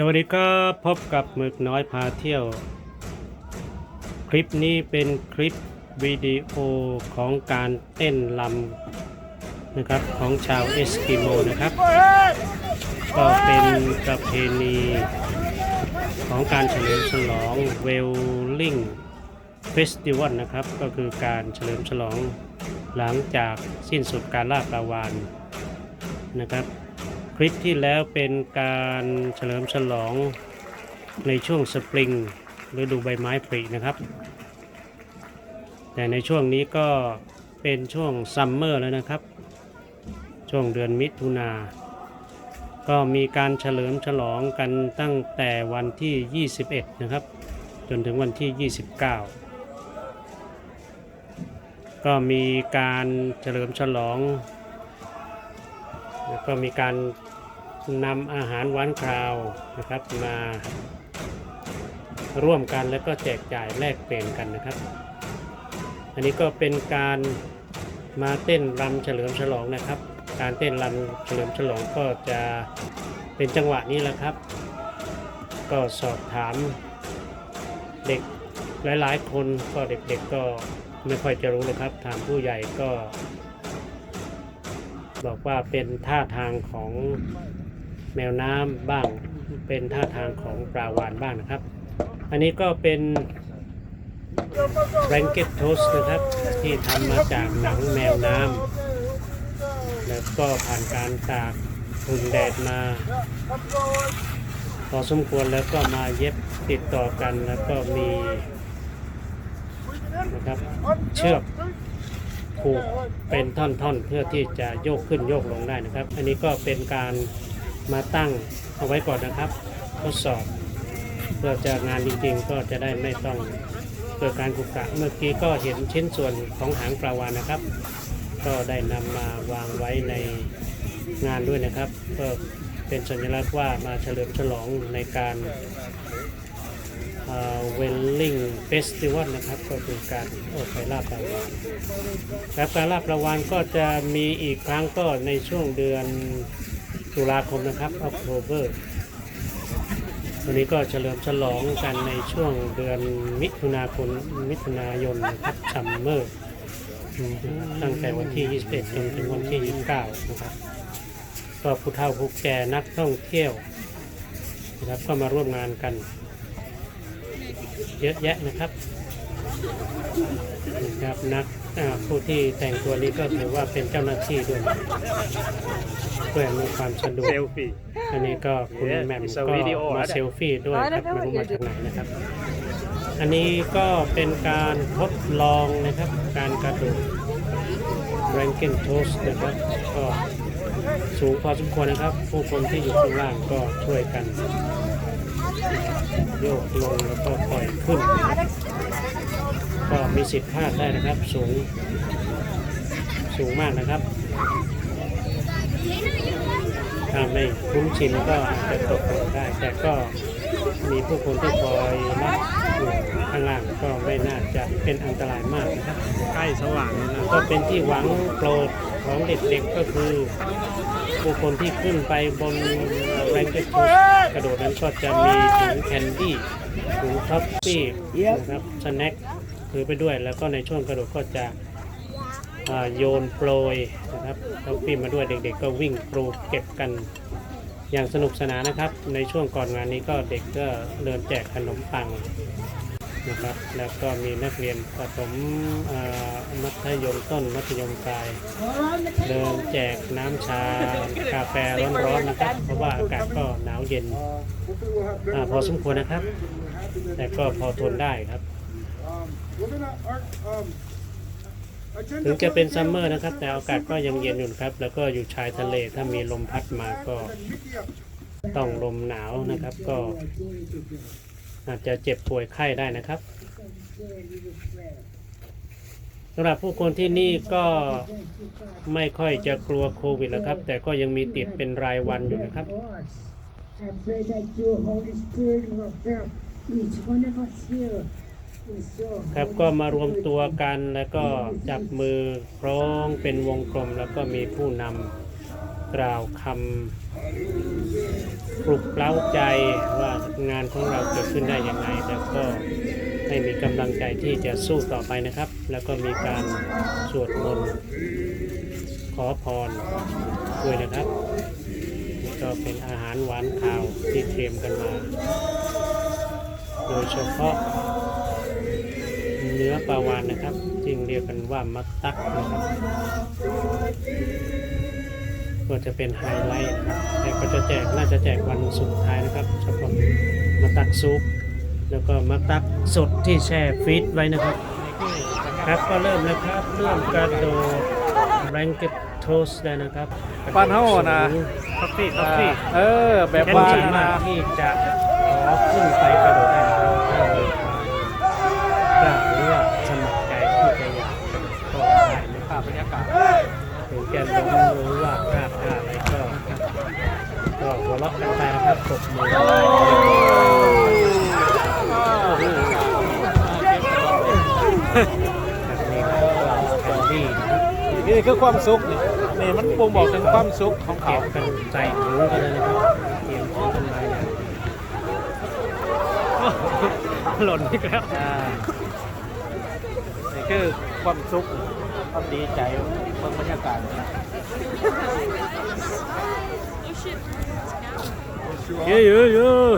สวัสดีครับพบกับหมึกน้อยพาเที่ยว คลิปนี้เป็นคลิปวิดีโอของการเต้นลำนะครับของชาวเอสกิโมนะครับ ก็เป็นประเพณีของการเฉลิมฉลองเวลลิงเฟสติวัลนะครับ ก็คือการเฉลิมฉลองหลังจากสิ้นสุดการล่าปลาวานนะครับ คลิปที่แล้วเป็นการเฉลิมฉลองในช่วงสปริงฤดูใบไม้ผลินะครับ แต่ในช่วงนี้ก็เป็นช่วงซัมเมอร์แล้วนะครับ ช่วงเดือนมิถุนา ก็มีการเฉลิมฉลองกันตั้งแต่วันที่ 21 นะครับ จนถึงวันที่ 29 ก็มีการเฉลิมฉลองแล้วก็มีการ นำอาหารหวานคราวนะครับมาร่วมกันแล้วก็แจกจ่ายแลกเปลี่ยนกันนะครับ อันนี้ก็เป็นการมาเต้นรำเฉลิมฉลองนะครับ การเต้นรำเฉลิมฉลองก็จะเป็นจังหวะนี้แหละครับ ก็สอบถามเด็กหลายๆ คนก็เด็กๆก็ไม่ค่อยจะรู้เลยครับ ถามผู้ใหญ่ก็ บอกว่าเป็นท่าทางของ แมวน้ำบ้างเป็นท่าทางของปลาวานบ้างนะครับ อันนี้ก็เป็นแบงเก็ตโทสนะครับ ที่ทำมาจากหนังแมวน้ำแล้วก็ผ่านการตากผึ่งแดดมา พอสมควรแล้วก็มาเย็บติดต่อกันแล้วก็มีนะครับเชือกผูกเป็นท่อนๆ เพื่อที่จะโยกขึ้นโยกลงได้นะครับ อันนี้ก็เป็นการ มาตั้งเอาไว้ก่อนนะครับทดสอบเพื่อจะงานจริงๆ ก็จะได้ไม่ต้องเกิดการกุกกะเมื่อกี้ก็เห็นชิ้นส่วนของหางปลาวานนะครับ ก็ได้นำมาวางไว้ในงานด้วยนะครับ ก็เป็นสัญลักษณ์ว่ามาเฉลิมฉลองในการเวลลิงเฟสติวัลนะครับ ก็คือการโอ้ไปลาบปลาวานครับการลาบประวานก็จะมีอีกครั้งก็ในช่วงเดือน ตุลาคมนะครับออกโทเบอร์วันนี้ก็เฉลิมฉลองกันในช่วงเดือนมิถุนาคมมิถุนายนนะครับซัมเมอร์ตั้งแต่วันที่ 21 จนถึงวันที่ 29 นะครับ ก็ผู้เฒ่าผู้แก่นักท่องเที่ยวนะครับก็มาร่วมงานกัน เยอะแยะนะครับ นะครับนักอ่าผู้ที่แต่งตัวนี้ก็ถือว่าเป็นเจ้าหน้าที่ด้วยเพื่ออำนวยความสะดวก Selfie. อันนี้ก็คุณ Yeah, แหม่ม it's a ก็ video มานะเซลฟี่ด้วยครับไม่รู้มาจากไหนนะครับ อันนี้ก็เป็นการทดลองนะครับ การกระโดดแรงเกนโทสนะครับ ก็สูงพอสมควรนะครับ ผู้คนที่อยู่ข้างล่างก็ช่วยกัน โยกลงแล้วก็ปล่อยขึ้น ก็มีสิทธิ์พลาดได้นะครับ สูง สูงมากนะครับถ้าไม่คุ้นชินก็อาจจะตกลงได้ แต่ก็มีผู้คนที่คอยรับอยู่ข้างล่างก็ไม่น่าจะเป็นอันตรายมากนะครับ ใกล้สว่างแล้วนะก็เป็นที่หวังโปรดของเด็กๆก็คือผู้คนที่ขึ้นไปบนแรงเก็ตกระโดดนั้นก็จะมีถุงแคนดี้ถุงท็อฟฟี่นะครับสแน็ค ถือไปด้วย แล้วก็ในช่วงกระโดดก็จะโยนโปรยนะครับท็อฟฟี่มาด้วยเด็ก ๆ ก็วิ่งโปรเก็บกันอย่างสนุกสนานนะครับ ในช่วงก่อนงานนี้ก็เด็กก็เดินแจกขนมปังนะครับ แล้วก็มีนักเรียนประถมมัธยมต้นมัธยมปลาย เดินแจกน้ำชากาแฟร้อนๆนะครับ เพราะว่าอากาศก็หนาวเย็นอพอสมควรนะครับ แต่ก็พอทนได้ครับ ถึงจะเป็นซัมเมอร์นะครับ แต่อากาศก็ยังเย็นอยู่ครับ แล้วก็อยู่ชายทะเลถ้ามีลมพัดมาก็ต้องลมหนาวนะครับ ก็อาจจะเจ็บป่วยไข้ได้นะครับสำหรับผู้คนที่นี่ก็ไม่ค่อยจะกลัวโควิดแล้วครับ แต่ก็ยังมีติดเป็นรายวันอยู่นะครับ I pray that your Holy Spirit will fill each one of us here ครับก็มารวมตัวกันแล้วก็จับมือคล้องเป็นวงกลมแล้วก็มีผู้นำกล่าวคำปลุกเร้าใจว่างานของเราเกิดขึ้นได้ยังไงแล้วก็ให้มีกำลังใจที่จะสู้ต่อไปนะครับ แล้วก็มีการสวดมนต์ขอพรด้วยนะครับก็เป็นอาหารหวานข้าวที่เตรียมกันมา โดยเฉพาะ เนื้อปลาวานนะครับ จึงเรียกกันว่ามัตตักนะครับ ก็จะเป็นไฮไลท์นะครับแต่ก็จะแจกน่าจะแจกวันสุดท้ายนะครับเฉพาะมัตตักซุป แล้วก็มัตตักสดที่แช่ฟรีซไว้นะครับ ครับก็เริ่มแล้วครับเริ่มกระโดดแรงเก็ตโทสได้นะครับบ้านเฮานะคอฟฟี่คอฟฟี่เออ แบบแค่ว่าสามารถนะที่จะขอขึ้นไปกระโดด ถึงจะล้มหรือว่าพลาดท่าอะไรก็ก็หัวเราะกันไปนะครับตบมือแบบนี้ก็เป็นที่นะครับนี่คือความสุขนี่นี่มันบ่งบอกถึงความสุขของเก็เขาบกันใจถึงกันเลยนะครับเตรียมของกันมาอย่างหล่นอีกแล้ว นี่คือความสุข ความดีใจเบิ่งบรรยากาศนะเยอะเยอะเยอะ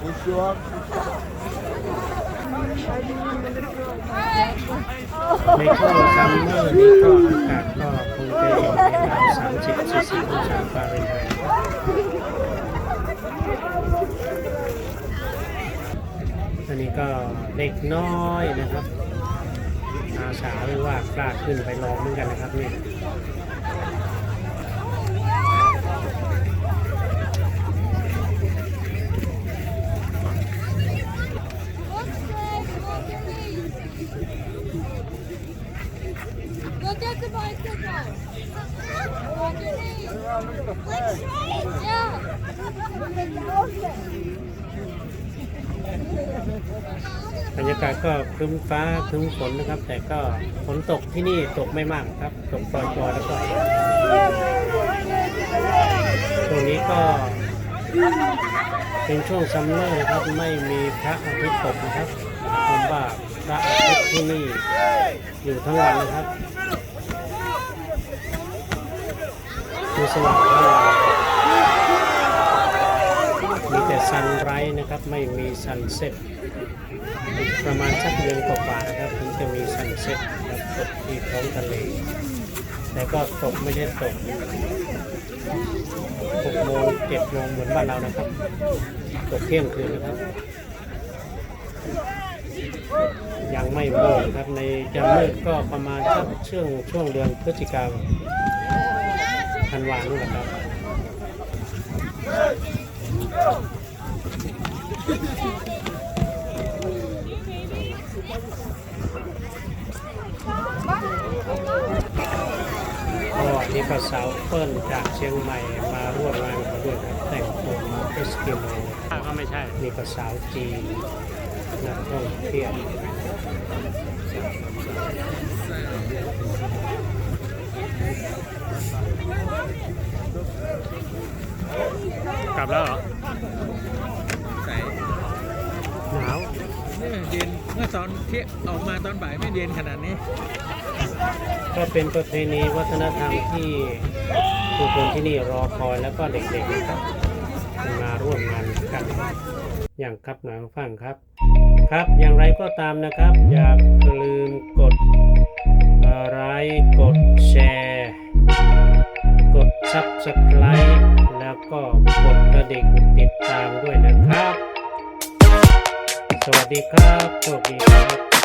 ในช่วงซัมเมอร์นี้ก็อากาศก็คงจะอยู่ในราว30 40องศาฟาเรนไฮต์อันนี้ก็เด็กน้อยนะครับ อาสาหรือว่ากล้าขึ้นไปลองเหมือนกันนะครับนี่ บรรยากาศก็ครึ้มฟ้าครึ้มฝนนะครับ แต่ก็ฝนตกที่นี่ตกไม่มากครับ ตกปล่อยๆแล้วก็ตรงนี้ก็เป็นช่วงซัมเมอร์นะครับไม่มีพระอาทิตย์ตกนะครับผมว่าพระอาทิตย์ที่นี่อยู่ทั้งวันนะครับมีสว่างทั้งวันมีแต่ ซันไรนะครับไม่มีซันเซ็ตประมาณสักเดือนกว่าๆนะครับถึงจะมีซันเซ็ตแบบตกที่ท้องทะเลแต่ก็ตกไม่ได้ตก6โมง7โมงเหมือนบ้านเรานะครับ ตกเที่ยงคืนนะครับ ยังไม่มืดครับในจะมืดก็ประมาณสักช่วงช่วงเดือนพฤศจิกายนธันวานู่นนะครับ ก็นี่ก็สาวเปิ้ลจากเชียงใหม่มาร่วมงานเขาด้วยครับแต่งตัวมาเอสกิโมก็ไม่ใช่นี่ก็สาวจีนนักท่องเที่ยวกลับแล้วเหรอ เย็นเมื่อตอนเที่ยงออกมาตอนบ่ายไม่เย็นขนาดนี้ ก็เป็นประเพณีวัฒนธรรมที่ผู้คนที่นี่รอคอยแล้วก็เด็กๆนะครับมาร่วมงานกัน อย่างครับหน่อยฟังครับ ครับอย่างไรก็ตามนะครับ อย่าลืมกดไลค์กดแชร์ กด Subscribe แล้วก็กดกระดิ่งติดตามด้วยนะ สวัสดีครับ โชคดีครับ